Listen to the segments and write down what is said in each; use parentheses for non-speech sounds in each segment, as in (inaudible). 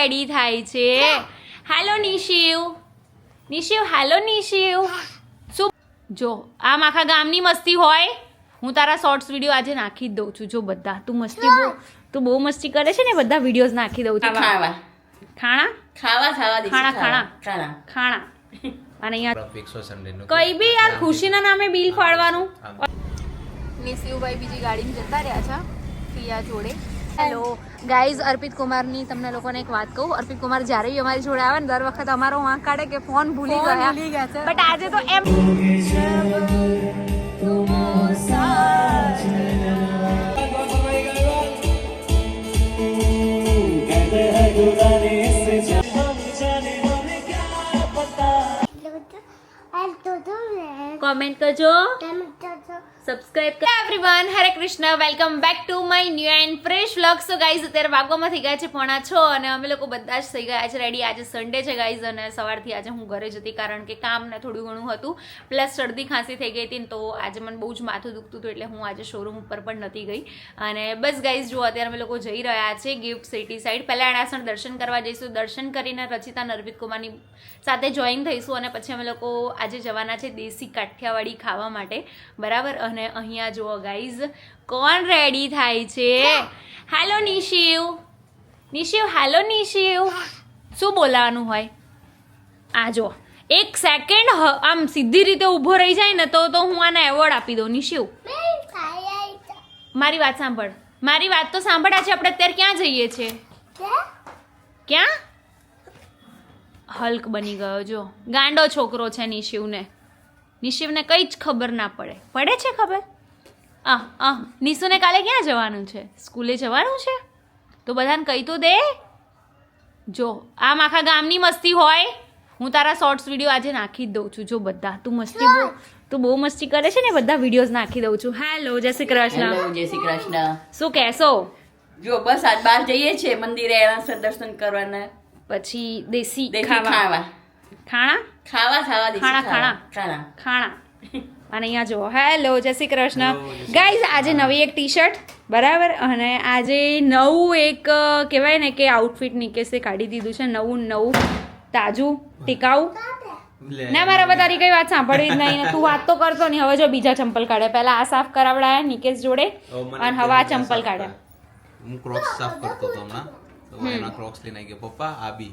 Ready થાય છે. Hello Nishiv Nishiv hello Nishiv શું? જો આમ આખા ગામની મસ્તી હોય હું તારા શોર્ટ્સ વીડિયો આજે નાખી જ દઉં છું. જો બધા તું મસ્તી બહુ તું બહુ મસ્તી કરે છે ને બધા વિડીયોઝ નાખી દઉં છું. ખાવા. ખાણા? ખાવા ખાવા ખાણા, ખાણા. ખાણા. ખાણા. અને અહીંયા કઈ બી યાર ખુશીના નામે બિલ ફાડવાનું. નિશિવભાઈ બીજી ગાડીમાં જતા રહ્યા છે પિયા જોડે. હેલો ગાઈઝ અર્પિત કુમારની તમને લોકોને એક વાત કહું. અર્પિત કુમાર જ્યારે બી અમારી જોડે આવે ને દર વખત અમારો વાંક કાઢે કે ફોન ભૂલી ગયા. બટ આજે તો એમ કોમેન્ટ કરજો. સબસ્ક્રાઇબ કરો everyone Hare Krishna welcome back to my new and fresh vlog so guys અત્યારે વાગવામાં થઈ ગયા છે પોણા છ અને અમે લોકો બધા જ થઈ ગયા છે રેડી આજે સન્ડે છે ગાઈઝ અને સવારથી આજે હું ઘરે જતી કારણ કે કામ ને થોડું ઘણું હતું. પ્લસ શરદી ખાંસી થઈ ગઈ હતી તો આજે મને બહુ જ માથું દુખતું હતું એટલે હું આજે શોરૂમ ઉપર પણ નથી ગઈ. અને બસ ગાઈઝ જો અત્યારે અમે લોકો જઈ રહ્યા છે ગિફ્ટ સિટી સાઈડ પહેલાં એણાસણ દર્શન કરવા જઈશું. દર્શન કરીને રચિતા નરવિત કુમારની સાથે જોઈન થઈશું અને પછી અમે લોકો આજે જવાના છે દેશી કાઠિયાવાડી ખાવા માટે. બરાબર? અને અહીંયા જુઓ ગાઈઝ કોણ રેડી થાય છે? હેલો નિશિવ. નિશિવ હેલો નિશિવ. શું બોલાવાનું હોય? આ જો એક સેકન્ડ આમ સીધી રીતે ઊભો રહી જાય ને તો તો હું આને એવોર્ડ આપી દઉં. નિશિવ. મારી વાત સાંભળ. મારી વાત તો સાંભળ આજે આપણે અત્યારે ક્યાં જઈએ છીએ? ક્યાં? હલ્ક બની ગયો જો ગાંડો છોકરો છે નિશિવને. નિશિવને કંઈ જ ખબર ના પડે. પડે છે ખબર? આ આ નિશુને કાલે ક્યાં જવાનું છે? સ્કૂલે જવાનું છે? તો બધાને કહી તો દે. જો આમ આખા ગામની મસ્તી હોય હું તારા શોર્ટ્સ વીડિયો આજે નાખી જ દઉં છું. જો બધા તું મસ્તી બહુ તું બહુ મસ્તી કરે છે ને બધા વિડીયોઝ નાખી દઉં છું. હેલો જય શ્રી કૃષ્ણ. જય શ્રી કૃષ્ણ. શું કહેશો? જો બસ આજ બહાર જઈએ છે મંદિરે દર્શન કરવાના. પછી દેશી ખાવા. ખાવા. ખાણા? ખાવા ખાવા ખાણા, ખાણા. ખાણા. ખાણા. અને અહીંયા જુઓ. હેલો જય શ્રી કૃષ્ણ. ગાઈઝ આજે નવી એક ટી શર્ટ બરાબર? અને આજે નવું એક કહેવાય ને કે આઉટફિટ નિકેશે કાઢી દીધું છે. નવું નવું તાજું ટીકાઉ. ના મારા બધા તારી કઈ વાત સાંભળવી જ નહીં તું વાત તો કરતો નહીં. હવે જો બીજા ચંપલ કાઢ્યા પહેલા આ સાફ કરાવડાયા નિકેશ જોડે. અને હવે આ ચંપલ કાઢ્યા હું ક્રોક્સ સાફ કરતો હતો હમણાં. તો એના ક્રોક્સ લઈને આવી ગયો પપ્પા આ બી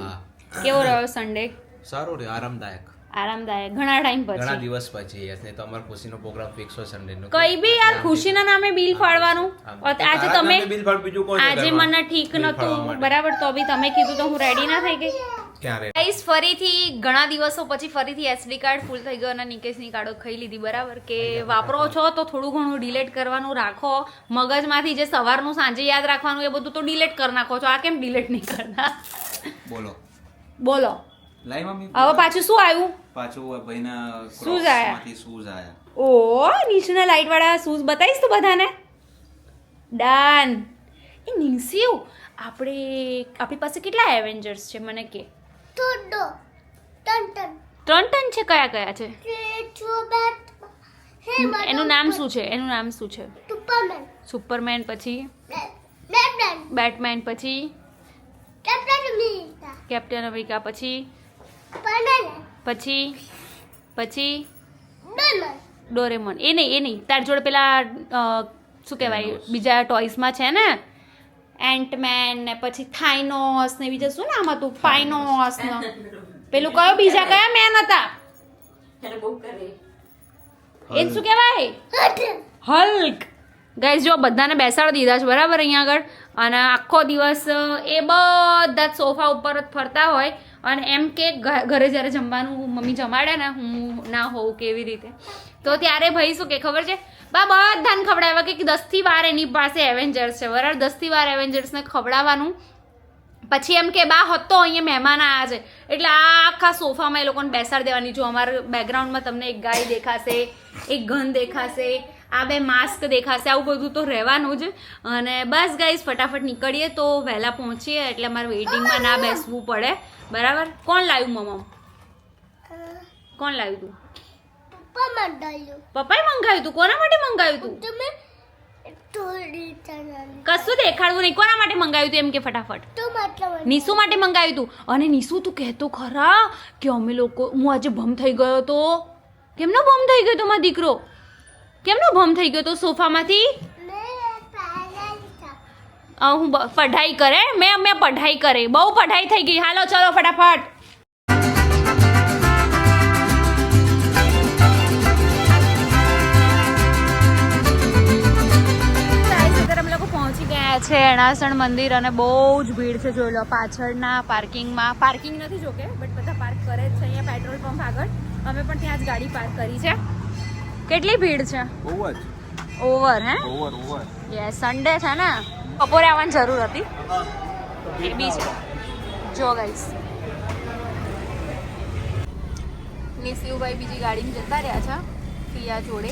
હા કેવો રહ્યો સન્ડે સારો રહ્યો આરામદાયક આરામદાયક ઘણા ટાઈમ ઘણા પછી દિવસ પછી યસ તો અમાર ખુશીનો પ્રોગ્રામ ફિક્સ હોય સન્ડે નો કઈ બી યાર ખુશીના નામે બિલ ફાડવાનું આજે તમે બિલ ફાડ, બીજું કોણ આજે મને ઠીક નતું બરાબર તો બી તમે કીધું તો હું રેડી ના થઈ ગઈ ક્યાં રે ગાઈસ ફરીથી ઘણા દિવસો પછી ફરીથી એસડી કાર્ડ ફૂલ થઈ ગયો અને નિકેશની કાર્ડો ખાઈ લીધી બરાબર? કે વાપરો છો તો થોડું ઘણું ડિલેટ કરવાનું રાખો. મગજમાંથી જે સવારનું સાંજે યાદ રાખવાનું એ બધું તો ડિલેટ કરી નાખો છો. આ કેમ ડિલેટ નહીં કરતા? બોલો. બોલો. હવે પાછું શું આવ્યું? પાછું ભાઈના શૂઝ આયા. શૂઝ આયા? ઓ નીચના લાઈટ વાળા શૂઝ બતાવીશ તું બધાને? ડન એ નિન્સીવ આપણે આપણી પાસે કેટલા એવેન્જર્સ છે મને કે? ત્રણ ટન છે કયા કયા છે? એનું નામ શું છે? એનું નામ શું છે? સુપરમેન. સુપરમેન પછી? બેટમેન. પછી. Captain America. પછી? પછી? પછી. ડોરેમોન. એ નહીં એ નહીં. તાર જોડે પેલા શું કહેવાય? બીજા ટોયસમાં છે ને? એન્ટમેન ને પછી થાઇનોસ ને બીજા શું નામ હતું? ફાઇનોસ ને. (laughs) પેલું કયો બીજા કયા મેન હતા? એને બહુ કરે. એ શું કહેવાય? હલ્ક ગાઈઝ જો બધાને બેસાડી દીધા છે બરાબર અહીંયા આગળ? અને આખો દિવસ એ બધા જ સોફા ઉપર જ ફરતા હોય. અને એમ કે ઘરે જ્યારે જમવાનું મમ્મી જમાડે ને હું ના હોઉં કેવી રીતે? તો ત્યારે ભાઈ શું કે ખબર છે? બા બધાને ખવડાવ્યા કે દસથી વાર એની પાસે એવેન્જર્સ છે બરાબર? દસથી વાર એવેન્જર્સને ખવડાવવાનું. પછી એમ કે બા હતો અહીંયા મહેમાન આવ્યા છે. એટલે આ આખા સોફામાં એ લોકોને બેસાડી દેવાની. જો અમારા બેકગ્રાઉન્ડમાં તમને એક ગાય દેખાશે એક ઘન દેખાશે આ બે માસ્ક દેખાશે આવું બધું તો રહેવાનું જ. અને બસ ગાઈઝ ફટાફટ નીકળીએ તો વહેલા પહોંચીએ એટલે અમારે વેઇટિંગમાં ના બેસવું પડે. બરાબર? કોણ લાવ્યું મમ? કોણ લાવ્યું તું? Superman મંગાવ્યું. પપ્પાએ મંગાવ્યું તું? કોના માટે મંગાવ્યું તું? તમે કશું દેખાડવું નહીં. કોના માટે મંગાવ્યું તું એમ કે ફટાફટ? નિશુ માટે મંગાવ્યું તું? અને નિશુ તું કહેતો ખરા કે અમે લોકો હું આજે ભમ થઈ ગયો તો કેમનો ભમ થઈ ગયો તો મારો દીકરો? કેમનો ભમ થઈ ગયો તો. સોફામાંથી હું પઢાઈ કરે? મેં મેં પઢાઈ કરે. બહુ પઢાઈ થઈ ગઈ. હાલો ચલો ફટાફટ. ગયા મંદિર અને બહુ જ ભીડ છે જોઈ લો. પાછળના પાર્કિંગમાં પાર્કિંગ નથી જોકે બટ બધા પાર્ક કરે જ છે. અહીંયા પેટ્રોલ પંપ આગળ. અમે પણ ત્યાં જ ગાડી પાર્ક કરી છે. કેટલી ભીડ છે? ઓવર. ઓવર હે? Over over. યસ સન્ડે છે ને? બપોરે આવવાની જરૂર હતી. એ બી છે. જો ગાઈસ નિશિવભાઈ બીજી ગાડીમાં જતા રહ્યા છે પિયા જોડે.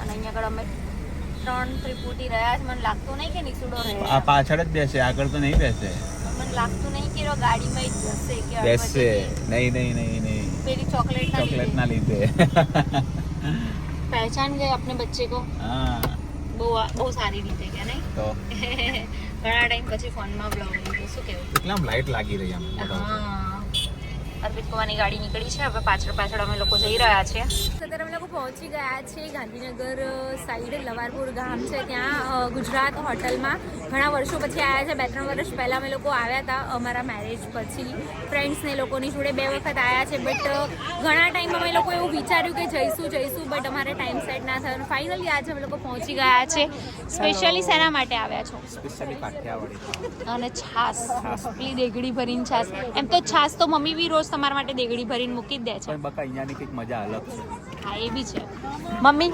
અને અહીંયા આગળ અમે ત્રણ ત્રિપુટી રહ્યા છે મને લાગતું નહીં કે નીસુડો રહે આ પાછળ જ બેસે આગળ તો નહીં બેસે મને લાગતું નહીં કે ગાડીમાં જ જશે કે બેસે નહીં નહીં નહીં નહીં પેલી ચોકલેટ ચોકલેટ ના લીધે पहचान गए अपने बच्चे को બહુ બહુ સારી રીતે કે નહીં તો ઘણા ટાઈમ પછી ફોનમાં બ્લોગ લીધું શું કેવું કેટલા લાઈટ લાગી રહી આમ હા અર્પિત કુમારની ગાડી નીકળી છે. હવે પાછળ પાછળ અમે લોકો જઈ રહ્યા છીએ. અત્યારે અમે લોકો પહોંચી ગયા છે ગાંધીનગર સાઈડ લવારપુર ગામ છે. ત્યાં ગુજરાત હોટલમાં ઘણા વર્ષો પછી આવ્યા છે. બે ત્રણ વર્ષ પહેલાં અમે લોકો આવ્યા હતા અમારા મેરેજ પછી. ફ્રેન્ડ્સને લોકોની જોડે બે વખત આવ્યા છે. બટ ઘણા ટાઈમ અમે લોકો એવું વિચાર્યું કે જઈશું જઈશું બટ અમારે ટાઈમ સેટ ના થયો. ફાઇનલી આજે અમે લોકો પહોંચી ગયા છે. સ્પેશિયલી શેના માટે આવ્યા છો? સ્પેશિયલી કાઠિયાવાડી. અને છાસ. પેલી દેગડી ભરીને છાસ. એમ તો છાસ તો મમ્મી બી રોજ તમારા માટે દેગડી ભરીને મૂકી જ દે છે. પણ બકા અહીંયાની કંઈક મજા અલગ છે. હા એ બી છે. મમ્મી?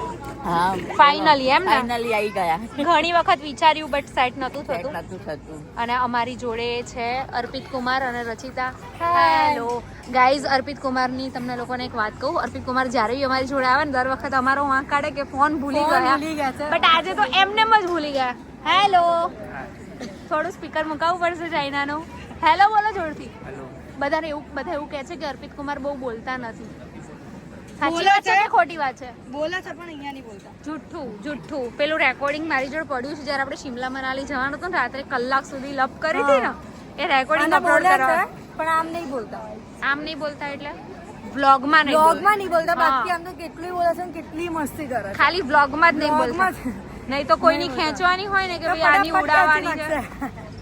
હા. ફાઇનલી એમ ને? ફાઇનલી આવી ગયા. ઘણી વખત વિચાર્યું બટ સેટ નતું સેટ થતું. નતું થતું. અને અમારી જોડે છે અર્પિત કુમાર અને રચિતા. હેલો ગાઈઝ અર્પિત કુમારની તમને લોકોને એક વાત કહું. અર્પિત કુમાર જ્યારે બી અમારી જોડે આવે ને દર વખત અમારો વાંક કાઢે કે ફોન ભૂલી ગયા. બટ આજે તો એમને જ ભૂલી ગયા. હેલો થોડું સ્પીકર મુકાવવું પડશે ચાઇનાનું. હેલો બોલો જોરથી. બધાને એવું બધા એવું કહે છે કે અર્પિત કુમાર બહુ બોલતા નથી. સાચી વાત છે ખોટી વાત છે? બોલે છે પણ અહીંયા નહીં બોલતા. જુઠ્ઠું જુઠ્ઠું. પેલું રેકોર્ડિંગ મારી જોડે પડ્યું છે જ્યારે આપણે શિમલા મનાલી જવાનું હતું ને રાત્રે કલાક સુધી લપ કરી હતી ને એ રેકોર્ડિંગ અપલોડ કરવા પણ આમ નહીં બોલતા. આમ નહીં બોલતા એટલે? વ્લોગમાં નહીં નહીં બોલતા બાકી આમ તો કેટલું બોલે છે કેટલી મસ્તી કરે ખાલી વ્લોગમાં જ નહીં બોલતા. નહીં તો કોઈની ખેંચવાની હોય ને કે ભાઈ આની ઉડાવવાની છે?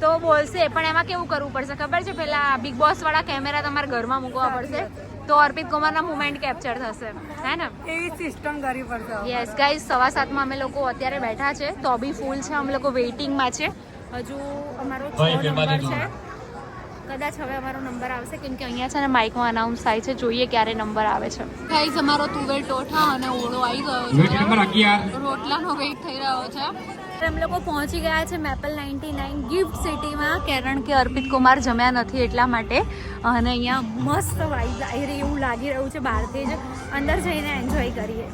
તો બોલશે પણ એમાં કેવું કરવું પડશે? ખબર છે પેલા બિગ બોસ વાળા કેમેરા તમારા ઘરમાં મૂકવા પડશે? તો અર્પિત કુમારના મુમેન્ટ કેપ્ચર થશે. હે ને? એવી સિસ્ટમ કરવી પડશે યસ ગાઈઝ સવા સાતમાં અમે લોકો અત્યારે બેઠા છે. તો બી ફૂલ છે અમે લોકો વેઇટિંગમાં છે. હજુ અમારો છ નંબર છે. કદાચ હવે અમારો નંબર આવશે કેમ કે અહીંયા છે ને માઇકમાં અનાઉન્સ થાય છે જોઈએ ક્યારે નંબર આવે છે. ગાઈઝ અમારો તુવેર ટોઠા અને ઓળો આવી ગયો છે. રોટલાનો વેઇટ થઈ રહ્યો છે. અમે લોકો પહોંચી ગયા છે મેપલ નાઇન્ટી નાઇન ગિફ્ટ સિટીમાં. કારણ કે અર્પિત કુમાર જમ્યા નથી એટલા માટે. અને અહીંયા મસ્ત વાઇબ આવી રહી, એવું લાગી રહ્યું છે બહારથી જ. અંદર જઈને એન્જોય કરીએ.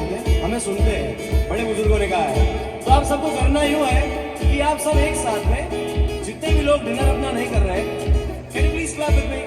करते हमें सुनते हैं। बड़े बुज़ुर्गों ने कहा है। तो आप सबको करना यूँ है कि आप सब एक साथ में जितने भी लोग डिनर अपना नहीं कर रहे you please clap with me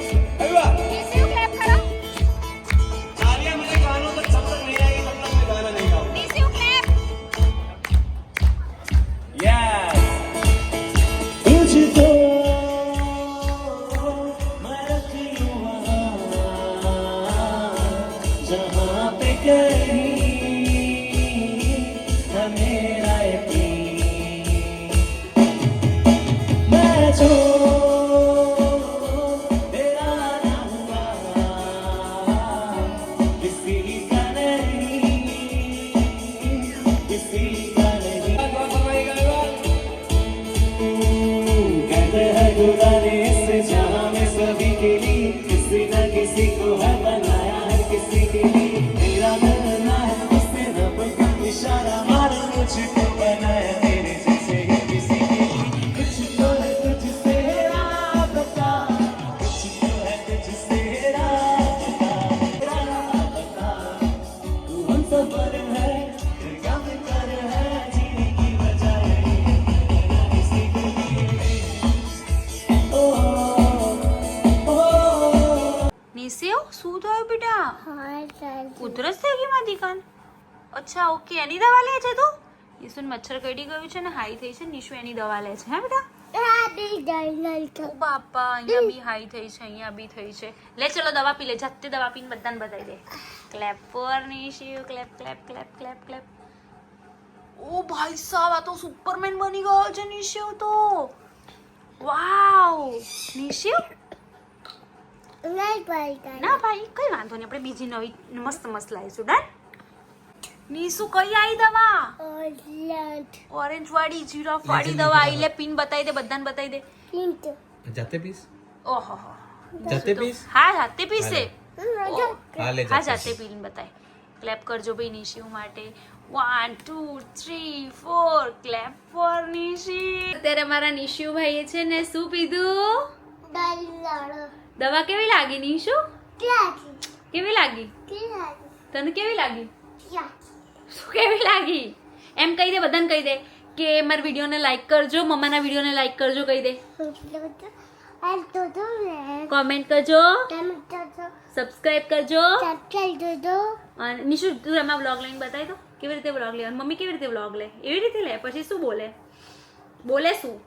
કૂતરસ થઈ ગઈ મારી દીકન અચ્છા ઓકે એની દવા લે છે તું ઈસુન મચ્છર કડી ગયું છે ને હાઈ થઈ છે નિશુ એની દવા લે છે હે બેટા ઓ બાપા અહીંયા બી હાઈ થઈ છે અહીંયા બી થઈ છે લે ચલો દવા પી લે જાતે દવા પીને બધાને બતાવી દે clap for Nishu clap clap clap clap clap ઓ ભાઈ સાહેબ આ તો સુપરમેન બની ગયો છે નિશુ તો વાવ નિશુ ના ભાઈ કઈ વાંધો નહીં. આપણે બીજી નવી મસ્ત મસ્ત લાવીશું. ડન? નીસુ કઈ આવી દવા. ઓરેન્જ વાળી જીરાફ વાળી દવા. આવી લે પિન બતાવી દે બધાને બતાવી દે. Hint. જાતે પીસ? ઓહો. જાતે પીસ? હા જાતે પીસે હા જાતે પીન બતાય. ક્લેપ કરજો ભાઈ નિશિવ માટે. One two three four clap for Nishi અત્યારે મારા નિશિવ ભાઈએ છે ને શું પીધું. દવા કેવી લાગી નિશુ? Class. કેવી લાગી? Class. તને કેવી લાગી? Class. શું કેવી લાગી? એમ કહી દે બધાને કહી દે કે મારા વિડીયોને લાઈક કરજો મમ્માના વિડીયોને લાઈક કરજો કહી દે. And to do that. Comment કરજો. Come to do. સબસ્ક્રાઇબ કરજો. Subscribe to do. અને નિશુ તું એમાં બ્લોગ લઈને બતાવી દો કેવી રીતે બ્લોગ લે? અને મમ્મી કેવી રીતે બ્લોગ લે? એવી રીતે લે? પછી શું બોલે? બોલે શું?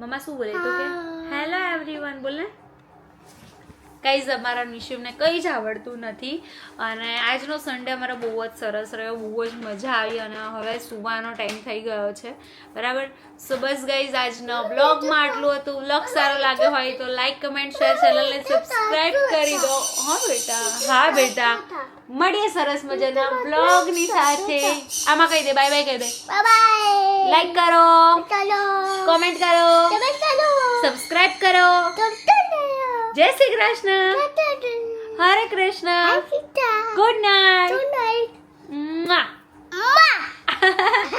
મમ્મા શું બોલે? તો કે હેલો એવરીવન બોલે કઈ જ અમારા નિશિવને કંઈ જ આવડતું નથી. અને આજનો સન્ડે અમારો બહુ જ સરસ રહ્યો બહુ જ મજા આવી અને હવે સુવાનો ટાઈમ થઈ ગયો છે. બરાબર? સો બસ ગાઈઝ આજનો બ્લોગમાં આટલું હતું. બ્લોગ સારો લાગ્યો હોય તો લાઈક કમેન્ટ શેર ચેનલને સબસ્ક્રાઈબ કરી દો. હા બેટા? હા બેટા. મળીએ સરસ મજાના બ્લોગની સાથે. આમાં કહી દે બાય બાય કહી દે. લાઈક કરો. કમેન્ટ કરો. Chalo. કરો. Jai Shri Krishna. Hare Krishna. Good night good night